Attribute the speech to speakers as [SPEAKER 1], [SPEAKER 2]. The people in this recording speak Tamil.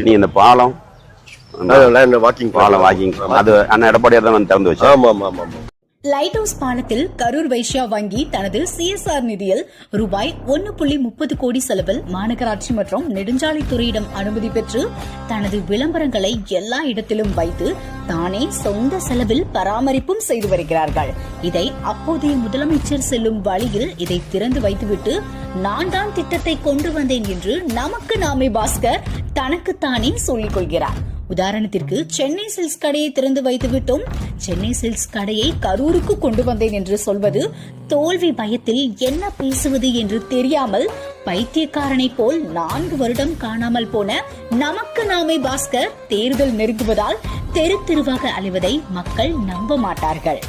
[SPEAKER 1] நீ இந்த பாலம்
[SPEAKER 2] வாக்கிங்
[SPEAKER 1] பாலம் வாக்கிங் அது அண்ணன் எடப்பாடியார் தான் வந்து திறந்து வச்சா
[SPEAKER 2] ஆமா ஆமா ஆமா ஆமா
[SPEAKER 3] லைட் ஹவுஸ் பாலத்தில் கரூர் வைஷ்யா வங்கி தனது சிஎஸ்ஆர் நிதியில் ரூபாய் ஒன்னு புள்ளி முப்பது கோடி செலவில் மாநகராட்சி மற்றும் நெடுஞ்சாலைத்துறையிடம் அனுமதி பெற்று தனது விளம்பரங்களை எல்லா இடத்திலும் வைத்து தானே சொந்த செலவில் பராமரிப்பும் செய்து வருகிறார்கள். இதை அப்போதைய முதலமைச்சர் செல்லும் வழியில் இதை திறந்து வைத்துவிட்டு நான் தான் திட்டத்தை கொண்டு வந்தேன் என்று நமக்கு நாமே பாஸ்கர் தனக்குத்தானே சொல்லிக் கொள்கிறார். உதாரணத்திற்கு சென்னை சில்க்ஸ் கடையை திறந்து வைத்து விட்டோம் சென்னை சில்க்ஸ் கடையை கரூருக்கு கொண்டு வந்தேன் என்று சொல்வது தோல்வி பயத்தில் என்ன பேசுவது என்று தெரியாமல் பைத்தியக்காரனை போல் நான்கு வருடம் காணாமல் போன நமக்கு நாமே பாஸ்கர் தேர்தல் நெருங்குவதால் தெரு தெருவாக அலைவதை மக்கள் நம்ப மாட்டார்கள்.